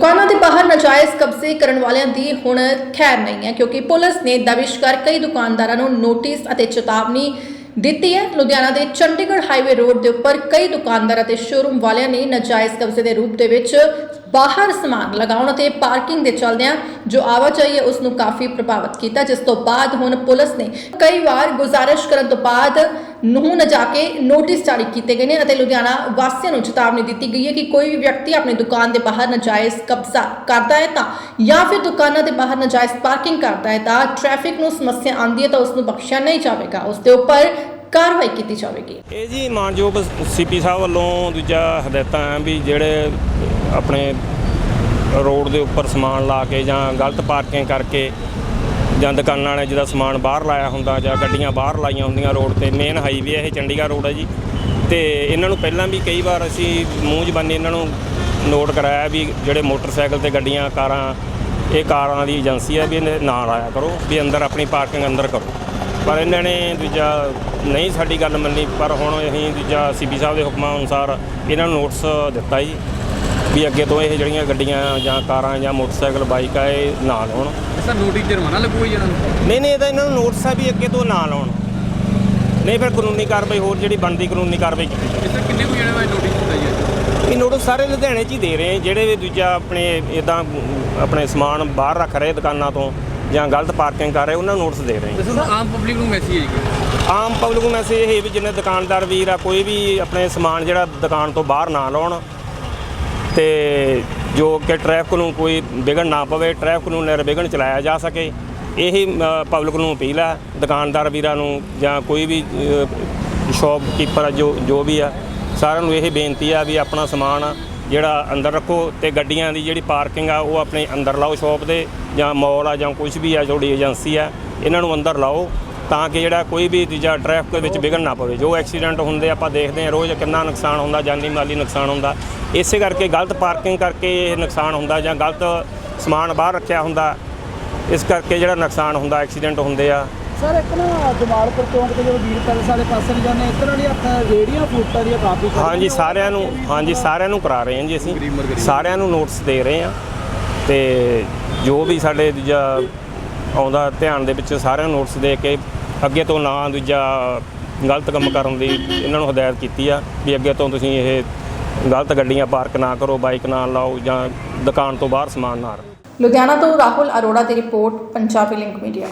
ਦੁਕਾਨਾਂ ਦੇ ਬਾਹਰ ਨਾਜਾਇਜ਼ ਕਬਜ਼ੇ ਕਰਨ ਵਾਲਿਆਂ ਦੀ ਹੁਣ ਖੈਰ ਨਹੀਂ ਹੈ, ਕਿਉਂਕਿ ਪੁਲਿਸ ਨੇ ਦਬਿਸ਼ ਕਰ ਕਈ ਦੁਕਾਨਦਾਰਾਂ ਨੂੰ ਨੋਟਿਸ ਅਤੇ ਚੇਤਾਵਨੀ ਦਿੱਤੀ ਹੈ। ਲੁਧਿਆਣਾ ਦੇ ਚੰਡੀਗੜ੍ਹ ਹਾਈਵੇ ਰੋਡ ਦੇ ਉੱਪਰ ਕਈ ਦੁਕਾਨਦਾਰ ਅਤੇ ਸ਼ੋਰੂਮ ਵਾਲਿਆਂ ਨੇ ਨਾਜਾਇਜ਼ ਕਬਜ਼ੇ ਦੇ ਰੂਪ ਦੇ ਵਿੱਚ ਬਾਹਰ ਸਮਾਨ ਲਗਾਉਣ ਅਤੇ ਪਾਰਕਿੰਗ ਦੇ ਚਲਦਿਆਂ ਜੋ ਆਵਾਜਾਈ ਹੈ ਉਸ ਨੂੰ ਕਾਫੀ ਪ੍ਰਭਾਵਿਤ ਕੀਤਾ। ਜਿਸ ਤੋਂ ਬਾਅਦ ਹੁਣ ਪੁਲਿਸ ਨੇ ਕਈ ਵਾਰ ਗੁਜ਼ਾਰਿਸ਼ ਕਰਨ ਤੋਂ ਬਾਅਦ ਨੂੰ ਨਾ ਜਾ ਕੇ ਨੋਟਿਸ ਜਾਰੀ ਕੀਤੇ ਗਏ ਨੇ ਅਤੇ ਲੁਧਿਆਣਾ ਵਾਸੀਆਂ ਨੂੰ ਚੇਤਾਵਨੀ ਦਿੱਤੀ ਗਈ ਹੈ ਕਿ ਕੋਈ ਵੀ ਵਿਅਕਤੀ ਆਪਣੀ ਦੁਕਾਨ ਦੇ ਬਾਹਰ ਨਾਜਾਇਜ਼ ਕਬਜ਼ਾ ਕਰਦਾ ਹੈ ਤਾਂ ਜਾਂ ਫਿਰ ਦੁਕਾਨਾਂ ਦੇ ਬਾਹਰ ਨਾਜਾਇਜ਼ ਪਾਰਕਿੰਗ ਕਰਦਾ ਹੈ ਤਾਂ ਟ੍ਰੈਫਿਕ ਨੂੰ ਸਮੱਸਿਆ ਆਉਂਦੀ ਹੈ ਤਾਂ ਉਸ ਨੂੰ ਬਖਸ਼ਿਆ ਨਹੀਂ ਜਾਵੇਗਾ। ਉਸ ਦੇ ਉੱਪਰ ਕਾਰਵਾਈ ਕੀਤੀ ਜਾਵੇਗੀ। ਇਹ ਜੀ ਮਾਨਯੋਗ ਸੀਪੀ ਸਾਹਿਬ ਵੱਲੋਂ ਦੂਜਾ ਹਦਾਇਤਾਂ ਹੈ ਵੀ ਜਿਹੜੇ ਆਪਣੇ ਰੋਡ ਦੇ ਉੱਪਰ ਸਮਾਨ ਲਾ ਕੇ ਜਾਂ ਗਲਤ ਪਾਰਕਿੰਗ ਕਰਕੇ ਜਾਂ ਦੁਕਾਨਾਂ ਨੇ ਜਿਹਦਾ ਸਮਾਨ ਬਾਹਰ ਲਾਇਆ ਹੁੰਦਾ ਜਾਂ ਗੱਡੀਆਂ ਬਾਹਰ ਲਾਈਆਂ ਹੁੰਦੀਆਂ ਰੋਡ ਤੇ ਮੇਨ ਹਾਈਵੇ ਇਹ, ਚੰਡੀਗੜ੍ਹ ਰੋਡ ਹੈ ਜੀ। ਤੇ ਇਹਨਾਂ ਨੂੰ ਪਹਿਲਾਂ ਵੀ ਕਈ ਵਾਰ ਅਸੀਂ ਮੂੰਹ ਜ਼ਬਾਨੀ ਇਹਨਾਂ ਨੂੰ ਨੋਟ ਕਰਾਇਆ ਵੀ ਜਿਹੜੇ ਮੋਟਰਸਾਈਕਲ ਤੇ ਗੱਡੀਆਂ, ਕਾਰਾਂ, ਇਹ ਕਾਰਾਂ ਦੀ ਏਜੰਸੀ ਹੈ ਵੀ ਇਹਨੇ ਨਾ ਲਾਇਆ ਕਰੋ, ਵੀ ਅੰਦਰ ਆਪਣੀ ਪਾਰਕਿੰਗ ਅੰਦਰ ਕਰੋ। ਪਰ ਇਹਨਾਂ ਨੇ ਦੂਜਾ ਨਹੀਂ ਸਾਡੀ ਗੱਲ ਮੰਨੀ, ਪਰ ਹੁਣ ਅਸੀਂ ਦੂਜਾ ਸੀਪੀ ਸਾਹਿਬ ਦੇ ਹੁਕਮਾਂ ਅਨੁਸਾਰ ਇਹਨਾਂ ਨੂੰ ਨੋਟਿਸ ਦਿੱਤਾ ਜੀ। ਵੀ ਅੱਗੇ ਤੋਂ ਇਹ ਜਿਹੜੀਆਂ ਗੱਡੀਆਂ ਜਾਂ ਕਾਰਾਂ ਜਾਂ ਮੋਟਰਸਾਈਕਲ ਬਾਈਕ ਆ ਇਹ ਨਾ ਲਾਉਣ। ਸਰ ਨੋਟਿਸ ਜੁਰਮਾਨਾ ਲੱਗੂਗਾ ਜੀ ਇਹਨਾਂ ਨੂੰ। ਨਹੀਂ ਨਹੀਂ ਇਹਦਾ ਇਹਨਾਂ ਨੂੰ ਨੋਟਿਸ ਆ ਵੀ ਅੱਗੇ ਤੋਂ ਨਾ ਲਾਉਣ। ਨਹੀਂ ਫਿਰ ਕਾਨੂੰਨੀ ਕਾਰਵਾਈ ਹੋਰ ਜਿਹੜੀ ਬਣਦੀ ਕਾਨੂੰਨੀ ਕਾਰਵਾਈ ਕੀਤੀ ਜਾਵੇ। ਇਸ ਕਿੰਨੇ ਕੁ ਦਾ ਨੋਟਿਸ ਦਿੱਤਾ ਜੀ ਇਹ ਨੋਟਿਸ ਸਾਰੇ ਲੁਧਿਆਣੇ 'ਚ ਹੀ ਦੇ ਰਹੇ ਆ ਜਿਹੜੇ ਵੀ ਦੂਜਾ ਆਪਣੇ ਇਦਾਂ ਆਪਣੇ ਸਮਾਨ ਬਾਹਰ ਰੱਖ ਰਹੇ ਦੁਕਾਨਾਂ ਤੋਂ ਜਾਂ ਗਲਤ ਪਾਰਕਿੰਗ ਕਰ ਰਹੇ ਉਹਨਾਂ ਨੂੰ ਨੋਟਿਸ ਦੇ ਰਹੇ ਸਰ ਆਮ ਪਬਲਿਕ ਨੂੰ ਮੈਸੇਜ ਹੈ ਜੀ ਆਮ ਪਬਲਿਕ ਨੂੰ ਮੈਸੇਜ ਇਹ ਵੀ ਜਿੰਨੇ ਦੁਕਾਨਦਾਰ ਵੀਰ ਆ ਕੋਈ ਵੀ ਆਪਣੇ ਸਮਾਨ ਜਿਹੜਾ ਦੁਕਾਨ ਤੋਂ ਬਾਹਰ ਨਾ ਲਾਉਣ ਤੇ ਜੋ ਕਿ ਟ੍ਰੈਫਿਕ ਨੂੰ ਕੋਈ ਵਿਘਨ ਨਾ ਪਵੇ ਟ੍ਰੈਫਿਕ ਨੂੰ ਨਿਰਵਿਘਨ ਚਲਾਇਆ ਜਾ ਸਕੇ, ਇਹੀ ਪਬਲਿਕ ਨੂੰ ਅਪੀਲ ਹੈ। ਦੁਕਾਨਦਾਰ ਵੀਰਾਂ ਨੂੰ ਜਾਂ ਕੋਈ ਵੀ ਸ਼ਾਪਕੀਪਰ ਜੋ ਜੋ ਵੀ ਆ, ਸਾਰਿਆਂ ਨੂੰ ਇਹ ਬੇਨਤੀ ਆ ਵੀ ਆਪਣਾ ਸਮਾਨ ਜਿਹੜਾ ਅੰਦਰ ਰੱਖੋ ਤੇ ਗੱਡੀਆਂ ਦੀ ਜਿਹੜੀ ਪਾਰਕਿੰਗ ਆ, ਉਹ ਆਪਣੇ ਅੰਦਰ ਲਾਓ ਸ਼ਾਪ ਦੇ ਜਾਂ ਮਾਲ ਆ ਜਾਂ ਕੁਝ ਵੀ ਆ, ਤੁਹਾਡੀ ਏਜੰਸੀ ਆ, ਇਹਨਾਂ ਨੂੰ ਅੰਦਰ ਲਾਓ। ਤਾਂ ਕਿ ਜਿਹੜਾ ਕੋਈ ਵੀ ਦੂਜਾ ਟ੍ਰੈਫਿਕ ਦੇ ਵਿੱਚ ਵਿਘਨ ਨਾ ਪਵੇ। ਜੋ ਐਕਸੀਡੈਂਟ ਹੁੰਦੇ ਆਪਾਂ ਦੇਖਦੇ ਹਾਂ ਰੋਜ਼ ਕਿੰਨਾ ਨੁਕਸਾਨ ਹੁੰਦਾ ਜਾਨੀ ਮਾਲੀ ਨੁਕਸਾਨ ਹੁੰਦਾ। ਇਸੇ ਕਰਕੇ ਗਲਤ ਪਾਰਕਿੰਗ ਕਰਕੇ ਇਹ ਨੁਕਸਾਨ ਹੁੰਦਾ ਜਾਂ ਗਲਤ ਸਮਾਨ ਬਾਹਰ ਰੱਖਿਆ ਹੁੰਦਾ ਇਸ ਕਰਕੇ ਜਿਹੜਾ ਨੁਕਸਾਨ ਹੁੰਦਾ ਐਕਸੀਡੈਂਟ ਹੁੰਦੇ ਆ। ਸਰ ਇੱਕ ਨਾ ਜਮਾਲਪੁਰ ਚੌਂਕ ਤੇ ਜਦੋਂ ਵੀਰ ਪੈਲਸ ਵਾਲੇ ਪਾਸੇ ਨੂੰ ਜਾਂਦੇ ਇਸ ਤਰ੍ਹਾਂ ਦੀ ਆਪਾਂ ਰੇੜੀਆਂ ਫੂਟਾਂ ਦੀਆਂ ਕਾਫੀ ਹਾਂਜੀ। ਸਾਰਿਆਂ ਨੂੰ ਹਾਂਜੀ ਸਾਰਿਆਂ ਨੂੰ ਕਰਾ ਰਹੇ ਹਾਂ ਜੀ ਅਸੀਂ। ਸਾਰਿਆਂ ਨੂੰ ਨੋਟਿਸ ਦੇ ਰਹੇ ਹਾਂ। ਤੇ ਜੋ ਵੀ ਸਾਡੇ ਦੂਜਾ ਆਉਂਦਾ ਧਿਆਨ ਦੇ ਵਿੱਚ ਸਾਰਿਆਂ ਨੂੰ ਨੋਟਿਸ ਦੇ ਕੇ ਅੱਗੇ ਤੋਂ ਨਾ ਦੂਜਾ ਗਲਤ ਕੰਮ ਕਰਨ ਦੀ ਇਹਨਾਂ ਨੂੰ ਹਦਾਇਤ ਕੀਤੀ ਆ ਵੀ ਅੱਗੇ ਤੋਂ ਤੁਸੀਂ ਇਹ ਗਲਤ ਗੱਡੀਆਂ ਪਾਰਕ ਨਾ ਕਰੋ ਬਾਈਕ ਨਾ ਲਾਓ ਜਾਂ ਦੁਕਾਨ ਤੋਂ ਬਾਹਰ ਸਮਾਨ ਨਾ ਰੱਖੋ। ਲੁਧਿਆਣਾ ਤੋਂ ਰਾਹੁਲ ਅਰੋੜਾ ਦੀ ਰਿਪੋਰਟ, ਪੰਜਾਬੀ ਲਿੰਕ ਮੀਡੀਆ